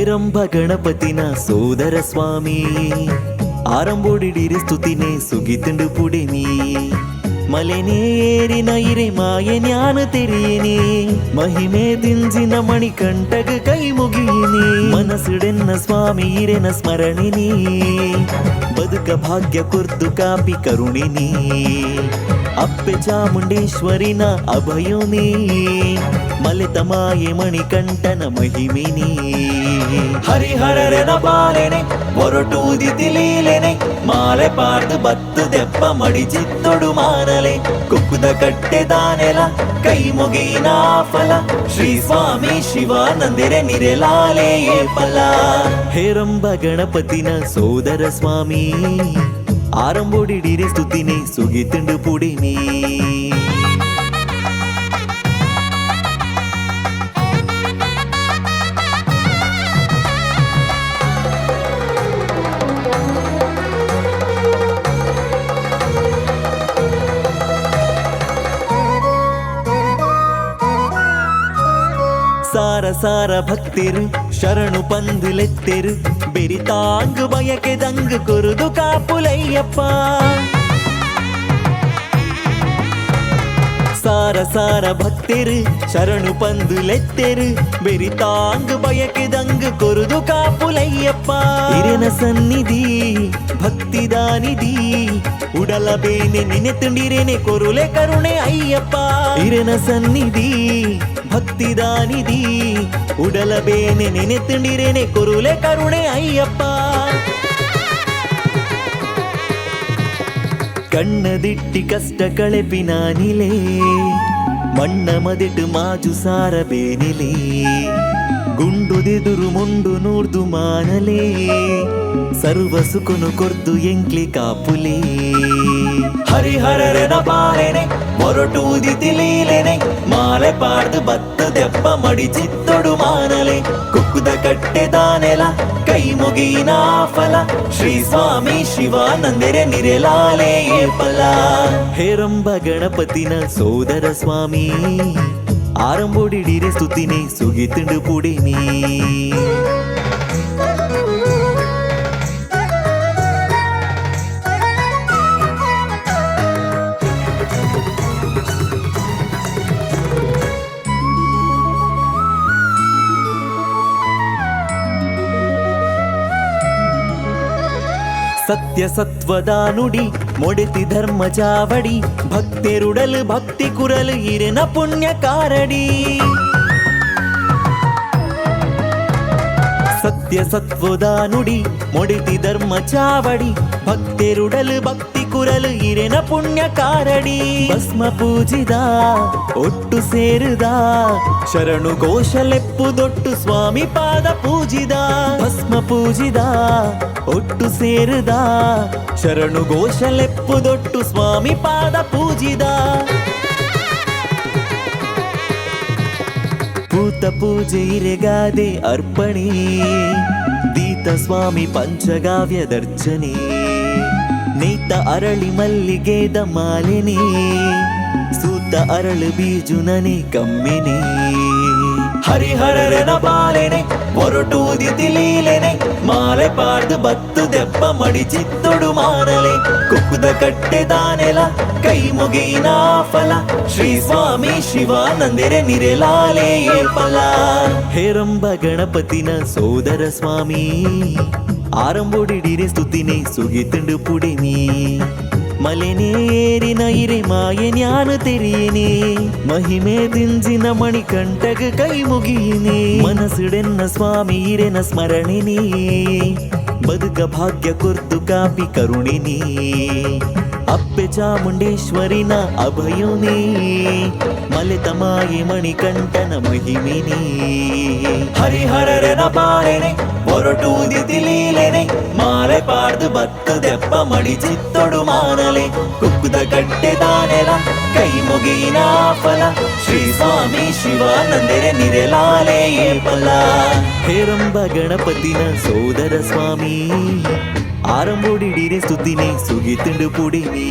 ಹೇರಂಬ ಗಣಪತಿನ ಸೋದರ ಸ್ವಾಮಿ. ಆರಂಬೋಡಿಡಿರಿ ಸ್ತುತಿನೇ ಸುಗಿತುಂಡು ಪುಡಿನಿ. ಮಲೆನೇರಿನ ಇರೆ ಮಾಯ ಜ್ಞಾನ ತೆರಿಯಿನಿ. ಮಹಿಮೆ ದಿಂಜಿನ ಮಣಿಕಂಠಗ ಕೈ ಮುಗಿಯಿನಿ. ಮನಸ್ಸುಡೆನ್ನ ಸ್ವಾಮಿ ಇರೆನ ಸ್ಮರಣಿನಿ. ಬದುಕ ಭಾಗ್ಯ ಕುರ್ತು ಕಾಪಿ ಕರುಣಿನಿ. ಅಪ್ಪೆ ಚಾಮುಂಡೇಶ್ವರಿನ ಅಭಯೋನಿ ಮಲೆತ ಮಾಯೆ ಮಣಿಕಂಠನ ಮಹಿಮಿನಿ ಹರಿಹರರೆದ ಬಾಲೆನೆ ಹೊರಟೂದಿ ತಿಲೀಲೆನೆ ಮಾಲೆ ಪಾರ್ದು ಬತ್ತು ದೆಪ್ಪ ಮಡಿ ಚಿತ್ತೊಡು ಮಾನಲೆ. ಕುಕ್ಕುದ ಕಟ್ಟೆ ದಾನೆಲ, ಕೈ ಮುಗಿನ ಫಲ ಶ್ರೀ ಸ್ವಾಮಿ ಶಿವಾನಂದಿರೆ ನಿರೆಲಾಲೆಯೇ ಫಲ. ಹೇರಂಬ ಗಣಪತಿನ ಸೋದರ ಸ್ವಾಮಿ ಆರಂಬೋಡಿಡಿರೆ ಸ್ತುತಿನಿ ಸುಗಿತುಂಡು ಪುಡಿನಿ ಸಾರ ಸಾರ ಭಕ್ತಿರು ಶರಣು ಪಂದುಲೆತ್ತೆರು ಬೆರಿತಾಂಗು ಬಯಕೆ ದಂಗು ಕುರುದು ಕಾಪುಲಯ್ಯಪ್ಪ ಸಾರ ಸಾರ ಭಕ್ತಿರು ಶರಣು ಪಂದುಲೆತ್ತೆರು ಬೆರಿತಾಂಗು ಬಯಕೆ ದಂಗು ಕೊರುದು ಕಾಪುಲಯ್ಯಪ್ಪ ಹಿರಿನ ಸನ್ನಿಧಿ ಭಕ್ತಿದಾನಿಧಿ ಉಡಲ ಬೇನೆ ನೆನೆತುಂಡಿರೇನೆ ಕೊರುಲೆ ಕರುಣೆ ಅಯ್ಯಪ್ಪ ಹಿರಿನ ಸನ್ನಿಧಿ ಭಕ್ತಿದಾನಿಧಿ ಉಡಲ ಬೇನೆ ನೆನೆತುಂಡಿರೇನೆ ಕೊರುಲೆ ಕರುಣೆ ಅಯ್ಯಪ್ಪ ಕಣ್ಣದಿಟ್ಟಿ ಕಷ್ಟ ಕಳೆಪಿನಾನಿಲೆ ಮಣ್ಣ ಮದಿಟ್ಟು ಮಾಜು ಸಾರ ಬೇನಿಲೆ ಗುಂಡುದೆದುರು ಮುಂಡು ನೂರ್ದು ಮಾನಲೇ, ಸರ್ವ ಸುಖನು ಕೊರ್ದು ಎಂಕ್ಲಿ ಕಾಪುಲೇ. ಹರಿಹರರ ಪಾಲೆನೆ ಹೊರಟೂದಿ ತಿಲೀಲೆನೆ ದೆಪ್ಪ ಮಡಿ ಚಿತ್ತೊಡು ಮಾನಲೆ. ಕುಕ್ಕುದ ಕಟ್ಟೆ ದಾನೆಲ ಕೈ ಮುಗಿನ ಫಲ. ಶ್ರೀ ಸ್ವಾಮಿ ಶಿವಾನಂದಿರೆ ನಿರೆಲಾಲೇ ಫಲ ಹೇರಂಬ ಗಣಪತಿನ ಸೋದರ ಸ್ವಾಮಿ ಆರಂಬೋಡಿಡಿರೆ ಸ್ತುತಿನಿ ಸುಗಿತುಂಡು ಪುಡಿನಿ. ಸತ್ಯ ಸತ್ವದ ನುಡಿ, ಮೊಡೆತಿ ಧರ್ಮ ಚಾವಡಿ ಭಕ್ತೆರುಡಲು ಭಕ್ತಿ ಕುರಲು ಇರೆನ ಪುಣ್ಯ ಕಾರಡಿ. ಸತ್ಯ ಸತ್ವದ ನುಡಿ, ಮೊಡೆತಿ ಧರ್ಮ ಚಾವಡಿ ಭಕ್ತೆರುಡಲು ಭಕ್ತಿ ಕುರಲು ಇರೆನ ಪುಣ್ಯ ಕಾರಡಿ. ಭಸ್ಮ ಪೂಜಿದ, ಒಟ್ಟು ಸೇರಿದ. ಶರಣು ಘೋಷಲೆಪ್ಪುದೊಟ್ಟು ಸ್ವಾಮಿ ಪಾದ ಪೂಜಿದ. ಭಸ್ಮ ಪೂಜಿದ, ಒಟ್ಟು ಸೇರಿದ. ಶರಣು ಘೋಷಲೆಪ್ಪುದೊಟ್ಟು ಸ್ವಾಮಿ ಪಾದ ಪೂಜಿದ. ಭೂತ ಪೂಜೆ ಇರೆಗಾದೆ ಅರ್ಪಣೆ. ದೀತ ಸ್ವಾಮಿ ಪಂಚಗಾವ್ಯ ದರ್ಶನೆ. ನೇತ ಅರಳಿ ಮಲ್ಲಿಗೆದ ಮಾಲಿನಿ, ಸೂತ ಅರಳು ಬೀಜುನನೆ ಕಮ್ಮಿನಿ. ಹರಿಹರನ ಬಾಲೆನೆ ಹೊರಟೂದಿ ತಿಲೀಲೆನೆ, ಮಾಲೆ ಪಾಡ್ದು ಬತ್ತು ದೆಪ್ಪ ಮಡಿ ಚಿತ್ತೊಡು ಮಾನಲೆ. ಕುಕ್ಕುದ ಕಟ್ಟೆ ದಾನೆಲ, ಕೈ ಮುಗಿನ ಫಲ, ಶ್ರೀ ಸ್ವಾಮಿ ಶಿವಾನಂದಿರೆ ನಿರೆಲಾಲೇ ಫಲ. ಹೇರಂಬ ಗಣಪತಿನ ಸೋದರ ಸ್ವಾಮಿ ಆರಂಬೋಡಿಡಿರೆ ಸ್ತುತಿನೇ ಸುಗಿತುಂಡು ಪುಡಿನಿ. ಮಲೆನೇರಿನ ಇರೆ ಮಾಯ ಜ್ಞಾನ ನೀ ಮಹಿಮೆ ದಿಂಜಿನ ಮಣಿಕಂಠಗ ಕೈ ಮುಗಿಯಿನಿ. ಮನಸ್ಸುಡೆನ್ನ ಸ್ವಾಮಿ ಇರೆನ ಸ್ಮರಣಿನಿ. ಬದುಕ ಭಾಗ್ಯ ಕುರ್ದು ಕಾಪಿ ಕರುಣಿನಿ. ಅಪ್ಪೆ ಚಾಮುಂಡೇಶ್ವರಿನ ಅಭಯೋನಿ. ಮಲೆತ ಮಾಯೆ ಮಣಿಕಂಠನ ಮಹಿಮಿನಿ. ಹರಿಹರರನ ಪಾಲೆನೆ ಹೊರಟೂದಿ ತಿಲೀಲೆನೆ ಮಾಲೆ ಪಾಡ್ದು ಬತ್ತ ದೆಪ್ಪ ಮಡಿ ಚಿತ್ತೊಡು ಮಾನಲೆ ಕುಕ್ಕುದ ಕಟ್ಟೆ ದಾನೆಲ ಕೈ ಮುಗಿನ ಫಲ ಶ್ರೀ ಸ್ವಾಮಿ ಶಿವಾನಂದಿರೆ ನಿರೆಲಾಲೆ ಫಲ ಹೇರಂಬ ಗಣಪತಿನ ಸೋದರ ಸ್ವಾಮಿ ಆರಂಬೋಡಿಡಿರೆ ಸ್ತುತಿನಿ ಸುಗಿತುಂಡು ಪುಡಿನಿ